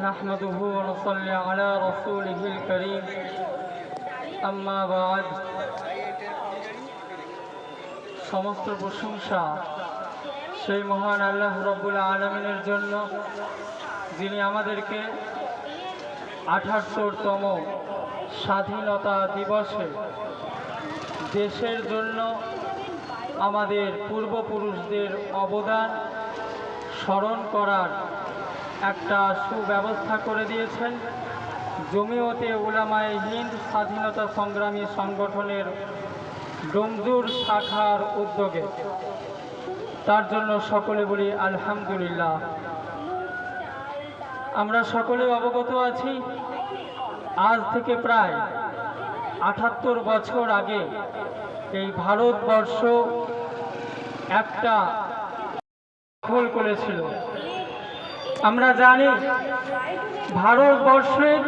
نحمده ونصلي على رسوله الكريم أما بعد সমস্ত প্রশংসা সেই মহান আল্লাহ রব্বুল আলমিনের জন্য যিনি আমাদেরকে আঠাত্তরতম স্বাধীনতা দিবসে দেশের জন্য আমাদের পূর্বপুরুষদের অবদান স্মরণ করার একটা সুব্যবস্থা করে দিয়েছেন। জমিয়তে উলামায়ে হিন্দ স্বাধীনতা সংগ্রামী সংগঠনের ডোমজুর শাখার উদ্যোগে। তার জন্য সকলে বলি আলহামদুলিল্লাহ। আমরা সকলে অবগত আছি, আজ থেকে প্রায় আটাত্তর বছর আগে এই ভারতবর্ষ একটা দখল করেছিল। আমরা জানি ভারতবর্ষের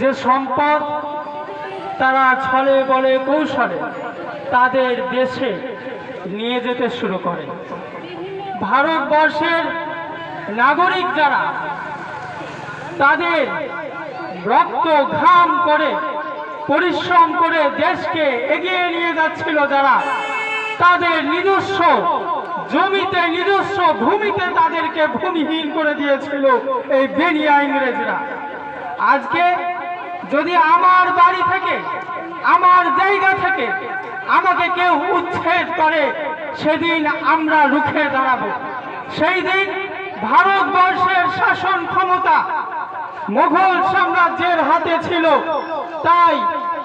যে সম্পদ তারা ছলে বলে কৌশলে তাদের দেশে নিয়ে যেতে শুরু করে। ভারতবর্ষের নাগরিক যারা, তাদের রক্ত ঘাম করে, পরিশ্রম করে দেশকে এগিয়ে নিয়ে যাচ্ছিল যারা, তাদের নিজস্ব জমিতে, নিজস্ব ভূমিতে তাদেরকে ভূমিহীন করে দিয়েছিল এই বেনিয়া ইংরেজরা। আজকে যদি আমার বাড়ি থেকে, আমার জায়গা থেকে আমাকে কেউ উচ্ছেদ করে, সেদিন আমরা রুখে দাঁড়াবো। সেই দিন ভারতবর্ষের শাসন ক্ষমতা মুঘল সাম্রাজ্যের হাতে ছিল। তাই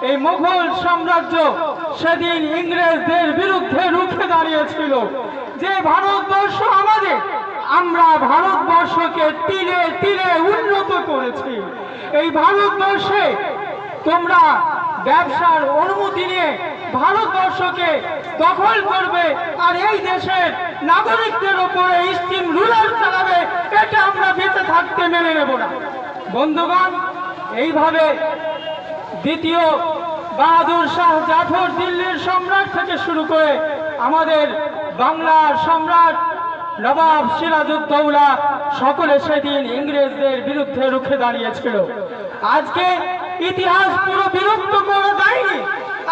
এই মুঘল সাম্রাজ্য সেদিন ইংরেজদের বিরুদ্ধে রুখে দাঁড়িয়েছিল। যে ভারতবর্ষ আমাদের, আমরা ভারতবর্ষকে তীরে তীরে উন্নত করেছি। এই ভারতবর্ষে তোমরা ব্যবসার অনুমতি নিয়ে ভারতবর্ষকে দখল করবে, আর এই দেশের নাগরিকদের উপরে স্টিম রুলার চালাবে, এটা আমরা বেঁচে থাকতে মেনে নেব না। বন্ধুগণ, এইভাবে দ্বিতীয় বাহাদুর শাহ জাফর দিল্লির সম্রাট থেকে শুরু করে আমাদের বাংলার সম্রাট নবাব সিরাজউদ্দৌলা সকলে সেদিন ইংরেজদের বিরুদ্ধে রুখে দাঁড়িয়েছিল। আজকে ইতিহাস পুরো বিলুপ্ত করে যায়নি।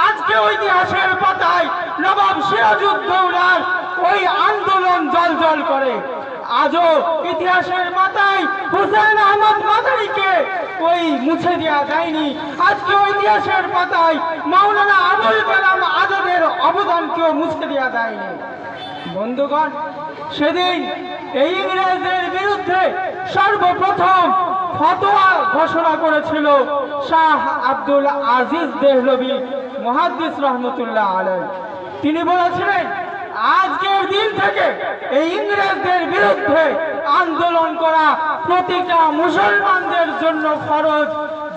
আজকে ইতিহাসের পাতায় নবাব সিরাজউদ্দৌলার ওই আন্দোলন জল জল করে। আজও ইতিহাসের মাথায় হুসেন আহমদ মাদারিকে ওই মুছে দেওয়া যায়নি। আজকে ইতিহাসের পাতায় মাওলানা আবুল কালাম আজাদের অবদানকেও মুছে দেওয়া যায়নি। বন্ধুগণ, সেদিন এই ইংরেজদের বিরুদ্ধে সর্বপ্রথম ফতোয়া ঘোষণা করেছিল শাহ আব্দুল আজিজ দেহলবি মহাদ্দিস রহমতুল্লাহ আলম তিনি বলেছিলেন, আজকের দিন থেকে এই ইংরেজদের বিরুদ্ধে আন্দোলন করা প্রতিটা মুসলমানদের জন্য ফরজ।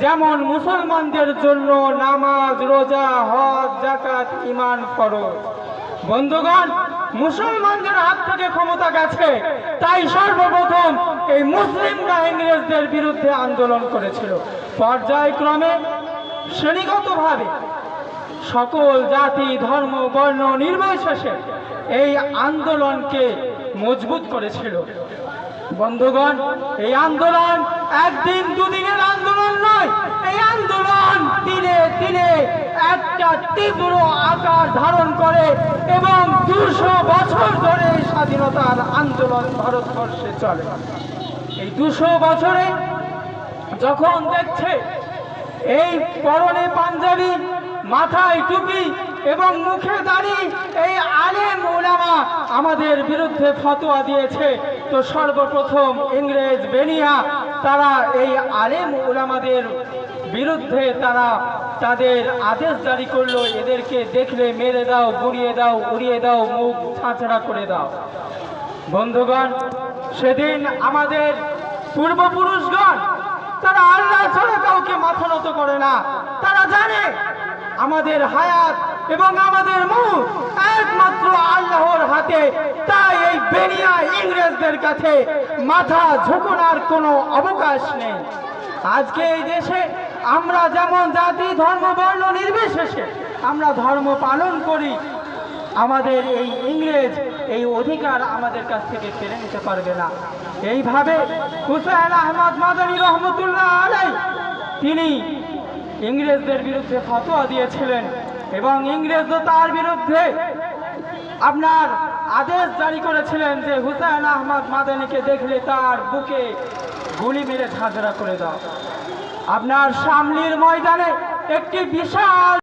যেমন মুসলমানদের জন্য নামাজ, রোজা, হজ জাকাত ইমান ফরজ। বন্ধুগণ মুসলমানদের হাত থেকে ক্ষমতা গেছে। তাই সর্বপ্রথম এই মুসলিমরা ইংরেজদের বিরুদ্ধে আন্দোলন করেছিল। পর্যায়ক্রমে শ্রেণীগতভাবে সকল জাতি, ধর্ম, বর্ণ নির্বিশেষে এই আন্দোলনকে মজবুত করেছিল। বন্ধুগণ, এই আন্দোলন একদিন দুদিনের আন্দোলন নয় এই আন্দোলন দিনে দিনে একটা তীব্র আকার ধারণ করে এবং দুশো বছর ধরে স্বাধীনতার আন্দোলন ভারতবর্ষে চলে। এই দুশো বছরে যখন দেখছে এই পরনে পাঞ্জাবি, মাথায় টুপি এবং মুখে দাড়ি, এই আলেম ওলামা আমাদের বিরুদ্ধে ফতোয়া দিয়েছে, তো সর্বপ্রথম ইংরেজ বেনিয়া তারা এই আলেম ওলামাদের বিরুদ্ধে তারা তাদের আদেশ জারি করল, এদেরকে দেখলে মেরে দাও গুড়িয়ে দাও, উড়িয়ে দাও, মুখ ছাঁচড়া করে দাও। বন্ধুগণ, সেদিন আমাদের পূর্বপুরুষগণ, তারা আল্লাহ ছাড়া কাউকে মাথা নত করে না। তারা জানে আমাদের হায়াত এবং আমাদের মুখ একমাত্র আল্লাহর হাতে। তাই এই বেনিয়া ইংরেজদের কাছে মাথা ঝুঁকোনার কোনো অবকাশ নেই। আজকে এই দেশে আমরা যেমন জাতি, ধর্ম, বর্ণ নির্বিশেষে আমরা ধর্ম পালন করি, আমাদের এই ইংরেজ এই অধিকার আমাদের কাছ থেকে কেড়ে নিতে পারবে না। এইভাবে হুসেন আহমদ মাদানী রহমতুল্লাহ আলাই তিনি ইংরেজদের বিরুদ্ধে ফতোয়া দিয়েছিলেন এবং ইংরেজও তার বিরুদ্ধে আপনার আদেশ জারি করেছিলেন যে হুসেন আহমদ মাদানীকে দেখলে তার বুকে গুলি মেরে ঝাঁঝরা করে দাও। আপনার সামলির ময়দানে একটি বিশাল